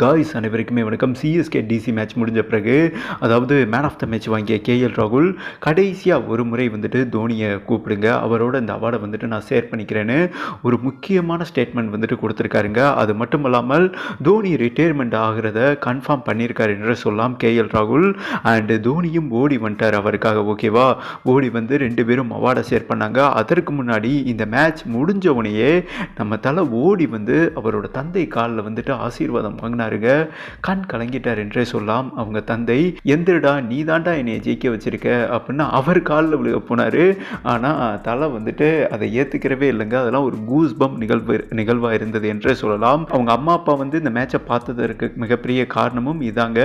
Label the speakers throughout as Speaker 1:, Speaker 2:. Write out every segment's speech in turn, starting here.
Speaker 1: Guys அனைவருக்குமே வணக்கம். CSK DC match முடிஞ்ச பிறகு அதாவது மேன் ஆஃப் த மேட்ச் வாங்கிய கேஎல் ராகுல் கடைசியாக ஒரு முறை வந்துட்டு தோனியை கூப்பிடுங்க. அவரோட இந்த அவார்டை வந்துட்டு நான் ஷேர் பண்ணிக்கிறேன்னு ஒரு முக்கியமான ஸ்டேட்மெண்ட் வந்துட்டு கொடுத்துருக்காருங்க. அது மட்டும் இல்லாமல் தோனி ரிட்டையர்மெண்ட் ஆகிறத கன்ஃபார்ம் பண்ணியிருக்காரு என்று சொல்லலாம் கேஎல் ராகுல். அண்டு தோனியும் ஓடி வந்துட்டார் அவருக்காக ஓகேவா ஓடி வந்து ரெண்டு பேரும் அவார்டை ஷேர் பண்ணாங்க. அதற்கு முன்னாடி இந்த மேட்ச் முடிஞ்ச உடனேயே நம்ம தலை ஓடி வந்து அவரோட தந்தை காலில் வந்துட்டு ஆசீர்வாதம் பாருங்க. கண் கலங்கிட்டார் என்றே சொல்லலாம் அவங்க தந்தை எந்திரடா நீ தாண்டா என்னை ஜெயிக்க வச்சிருக்க? அப்படின்னு அவர் காலில் விழுக போனார். ஆனால் தலை வந்துட்டு அதை ஏற்றுக்கிறவே இல்லைங்க. அதெல்லாம் ஒரு கூஸ் பம் நிகழ்வு நிகழ்வாக இருந்தது என்றே சொல்லலாம். அவங்க அம்மா அப்பா வந்து இந்த மேட்சை பார்த்ததற்கு மிகப்பெரிய காரணமும் இதாங்க.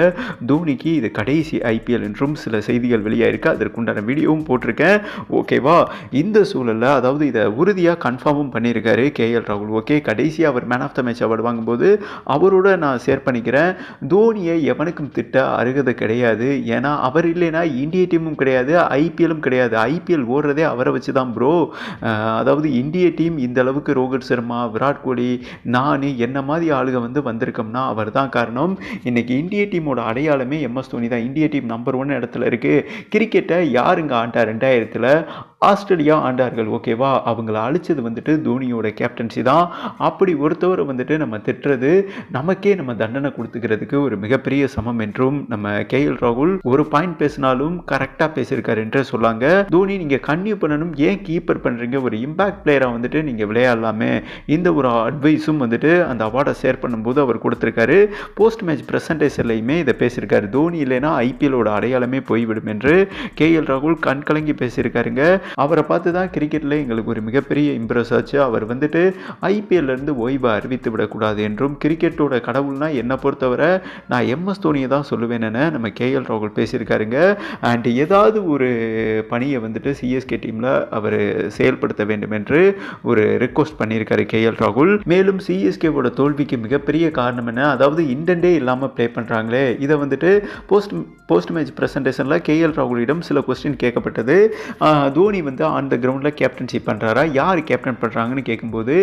Speaker 1: தோனிக்கு இது கடைசி ஐபிஎல் என்றும் சில செய்திகள் வெளியாயிருக்கு. அதற்குண்டான வீடியோவும் போட்டிருக்கேன். ஓகேவா இந்த சூழலில் அதாவது இதை உறுதியாக கன்ஃபார்மும் பண்ணியிருக்காரு கேஎல் ராகுல். ஓகே கடைசி அவர் man of the match award வாங்கும்போது அவரோட நான் ஷேர் பண்ணிக்கிறேன் தோனியை எவனுக்கும் திட்ட அருகதை கிடையாது. ஏன்னா அவர் இல்லைன்னா இந்திய டீமும் கிடையாது ஐபிஎல்லும் கிடையாது. ஐபிஎல் ஓடுறதே அவரை வச்சு தான் ப்ரோ அதாவது இந்திய டீம் இந்த அளவுக்கு ரோஹித் சர்மா விராட் கோலி நான் என்ன மாதிரி ஆளுங்க வந்து வந்திருக்கோம்னா அவர் தான் காரணம். இன்னைக்கு இந்திய டீமோட அடையாளமே எம்எஸ் தோனி தான். இந்திய டீம் நம்பர் ஒன் இடத்துல இருக்குது கிரிக்கெட்டை யாருங்க ஆண்டா ரெண்டாயிரத்தில்? ஆஸ்திரேலியா ஆண்டார்கள் ஓகேவா? அவங்கள அழிச்சது வந்துட்டு தோனியோட கேப்டன்சி தான். அப்படி ஒருத்தவரை வந்துட்டு நம்ம திட்டுறது நமக்கே நம்ம தண்டனை கொடுத்துக்கிறதுக்கு ஒரு மிகப்பெரிய சமம் என்றும் நம்ம கேஎல் ராகுல் ஒரு பாயிண்ட் பேசினாலும் கரெக்டாக பேசியிருக்காரு என்று சொல்லாங்க. தோனி நீங்கள் கன்னியூ பண்ணணும் ஏன் கீப்பர் பண்ணுறீங்க ஒரு இம்பாக்ட் பிளேயராக வந்துட்டு நீங்கள் விளையாடலாமே. இந்த ஒரு அட்வைஸும் வந்துட்டு அந்த அவார்டை ஷேர் பண்ணும்போது அவர் கொடுத்துருக்காரு. போஸ்ட் மேட்ச் ப்ரெசன்டேஷன்லையுமே இதை பேசியிருக்காரு. தோனி இல்லைன்னா ஐபிஎலோட அடையாளமே போய்விடும் என்று கேஎல் ராகுல் கண் கலங்கி பேசியிருக்காருங்க. அவரை பார்த்து தான் கிரிக்கெட்டில் எங்களுக்கு ஒரு மிகப்பெரிய இம்ப்ரெஸ் ஆச்சு. அவர் வந்துட்டு ஐபிஎல்லேருந்து ஓய்வை அறிவித்து விடக்கூடாது என்றும் கிரிக்கெட்டோட கடவுள்னா என்னை பொறுத்தவரை நான் எம்எஸ் தோனியை தான் சொல்லுவேன் என நம்ம கேஎல் ராகுல் பேசியிருக்காருங்க. அண்ட் ஏதாவது ஒரு பணியை வந்துட்டு சிஎஸ்கே டீமில் அவர் செயல்படுத்த வேண்டும் என்று ஒரு ரிக்வஸ்ட் பண்ணியிருக்காரு கேஎல் ராகுல். மேலும் சிஎஸ்கேவோட தோல்விக்கு மிகப்பெரிய காரணம் என்ன? அதாவது இன்டென்டே இல்லாமல் ப்ளே பண்ணுறாங்களே இதை வந்துட்டு போஸ்ட் போஸ்ட் மேட்ச் ப்ரெசன்டேஷனில் கேஎல் ராகுலிடம் சில கொஸ்டின் கேட்கப்பட்டது. தோனி தோனி வந்து அந்த கிரவுண்டில் கேப்டன்ஷிப் பண்ணுறாரா யார் கேப்டன் பண்ணுறாங்கன்னு கேட்கும்போது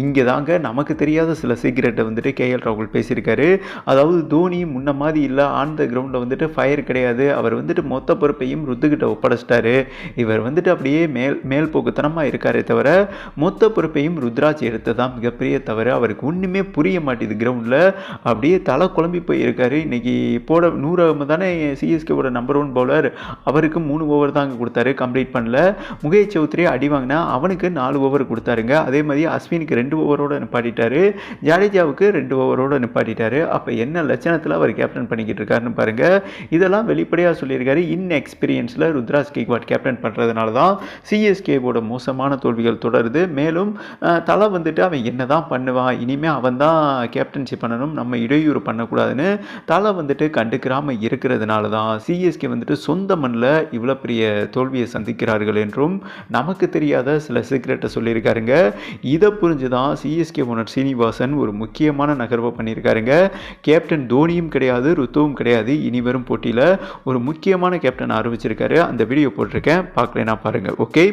Speaker 1: இங்கே தாங்க நமக்கு தெரியாத சில சீக்கிரட்டை வந்துட்டு கேஎல் ராகுல் பேசியிருக்காரு. அதாவது தோனி முன்ன மாதிரி இல்லை ஆன் த கிரவுண்டில் வந்துட்டு ஃபயர் கிடையாது. அவர் வந்துட்டு மொத்த பொறுப்பையும் ருத்துக்கிட்ட ஒப்படைச்சிட்டாரு. இவர் வந்துட்டு அப்படியே மேல் மேல் போக்குத்தனமாக இருக்காரே தவிர மொத்த பொறுப்பையும் ருத்ராஜ் எடுத்ததான் மிகப்பெரிய தவிர அவருக்கு ஒன்றுமே புரிய மாட்டேது கிரவுண்டில் அப்படியே தலை குழம்பி போயிருக்காரு. இன்றைக்கி போட நூறு தானே சிஎஸ்கேவோட நம்பர் ஒன் பவுலர் அவருக்கு மூணு ஓவர் தாங்க கொடுத்தாரு. கம்ப்ளீட் பண்ணல. முகேஷ் சௌத்ரி அடி வாங்கினா அவனுக்கு நாலு ஓவர் கொடுத்தாருங்க. அதே மாதிரி அஸ்வினுக்கு ரெண்டு ஓவரோடு நிப்பாட்டிட்டாரு. ஜடேஜாவுக்கு ரெண்டு ஓவரோட நிப்பாட்டிட்டாரு. அப்போ என்ன லட்சணத்தில் அவர் கேப்டன் பண்ணிக்கிட்டு இருக்காருன்னு பாருங்கள் இதெல்லாம் வெளிப்படையாக சொல்லியிருக்காரு. இன் எக்ஸ்பீரியன்ஸில் ருத்ராஜ் கேக்வாட் கேப்டன் பண்ணுறதுனால தான் சிஎஸ்கேவோட மோசமான தோல்விகள் தொடருது. மேலும் தலை வந்துட்டு அவன் என்ன தான் பண்ணுவான்? இனிமேல் அவன் தான் கேப்டன்ஷிப் பண்ணணும். நம்ம இடையூறு பண்ணக்கூடாதுன்னு தலை வந்துட்டு கண்டுக்கிறாமல் இருக்கிறதுனால தான் சிஎஸ்கே வந்துட்டு சொந்த மண்ணில் இவ்வளோ பெரிய தோல்வியை சந்திக்கிறார்கள் என்றும் நமக்கு தெரியாத சில சீக்ரெட்டை சொல்லியிருக்காருங்க. இதை புரிஞ்சு தான் சிஎஸ்கே ஓனர் சீனிவாசன் ஒரு முக்கியமான நகர்வை பண்ணியிருக்காருங்க. கேப்டன் தோனியும் கிடையாது ருத்துவும் கிடையாது. இனி வரும் போட்டியில் ஒரு முக்கியமான கேப்டன் அறிவிச்சிருக்காரு அந்த வீடியோ போட்டிருக்கேன். பார்க்கலைன்னா பாருங்கள் ஓகே